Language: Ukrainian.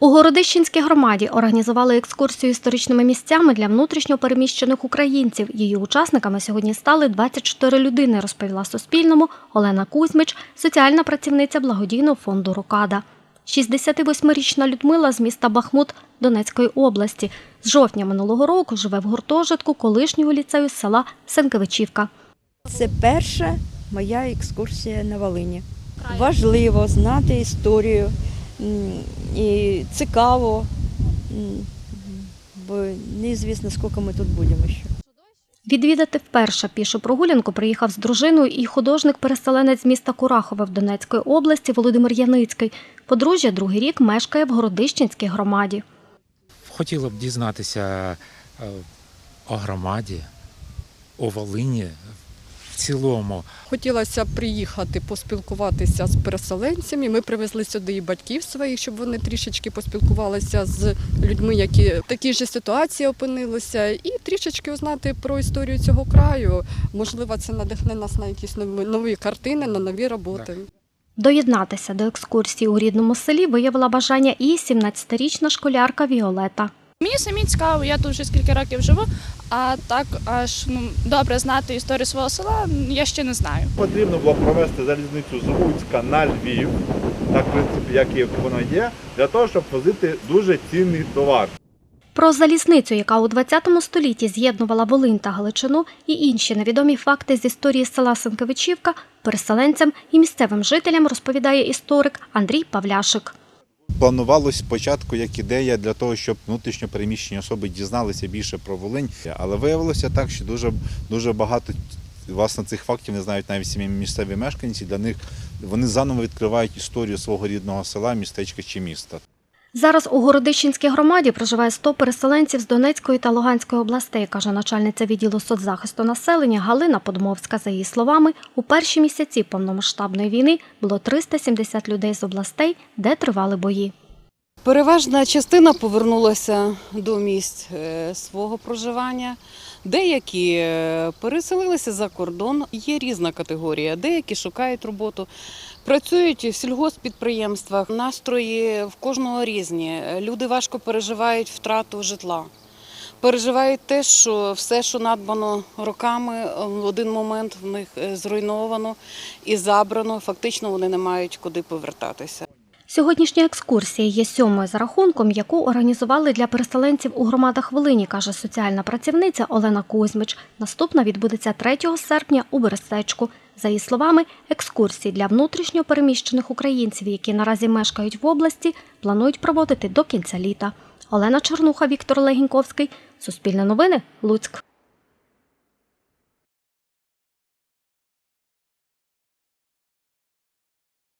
У Городищенській громаді організували екскурсію історичними місцями для внутрішньо переміщених українців. Її учасниками сьогодні стали 24 людини, розповіла Суспільному Олена Кузьмич, соціальна працівниця благодійного фонду Рокада. 68-річна Людмила з міста Бахмут Донецької області. З жовтня минулого року живе в гуртожитку колишнього ліцею з села Сенкевичівка. Це перша моя екскурсія на Волині. Важливо знати історію і цікаво, бо неізвісно, скільки ми тут будемо ще. Відвідати вперше пішу прогулянку приїхав з дружиною і художник-переселенець з міста Курахове в Донецької області Володимир Яницький. Подружжя другий рік мешкає в Городищенській громаді. Хотіло б дізнатися е, о громаді, о Волині в цілому. Хотілося приїхати поспілкуватися з переселенцями. Ми привезли сюди і батьків своїх, щоб вони трішечки поспілкувалися з людьми, які в такій же ситуації опинилися, і трішечки узнати про історію цього краю. Можливо, це надихне нас на якісь нові, нові картини, на нові роботи. Доєднатися до екскурсії у рідному селі виявила бажання і 17-річна школярка Віолета. Мені самі цікаво, я тут вже скільки років живу, а так аж ну, добре знати історію свого села я ще не знаю. Потрібно було провести залізницю з Луцька на Львів, так в принципі, як і воно є, для того, щоб возити дуже цінний товар. Про залізницю, яка у 20 столітті з'єднувала Волинь та Галичину, і інші невідомі факти з історії села Сенкевичівка переселенцям і місцевим жителям розповідає історик Андрій Павляшик. Планувалось спочатку як ідея для того, щоб внутрішньо переміщені особи дізналися більше про Волинь, але виявилося так, що дуже, дуже багато власне цих фактів не знають навіть самі місцеві мешканці. Для них вони заново відкривають історію свого рідного села, містечка чи міста. Зараз у Городищенській громаді проживає 100 переселенців з Донецької та Луганської областей, каже начальниця відділу соцзахисту населення Галина Подмовська. За її словами, у перші місяці повномасштабної війни було 370 людей з областей, де тривали бої. Переважна частина повернулася до місць е, свого проживання. Деякі е, переселилися за кордон. Є різна категорія. Деякі шукають роботу, працюють в сільгоспідприємствах. Настрої в кожного різні. Люди важко переживають втрату житла. Переживають те, що все, що надбано роками, в один момент в них е, зруйновано і забрано. Фактично вони не мають куди повертатися. Сьогоднішня екскурсія є сьомою за рахунком, яку організували для переселенців у громадах Волині, каже соціальна працівниця Олена Кузьмич. Наступна відбудеться 3 серпня у Берестечку. За її словами, екскурсії для внутрішньо переміщених українців, які наразі мешкають в області, планують проводити до кінця літа. Олена Чернуха, Віктор Легіньковський. Суспільне новини. Луцьк.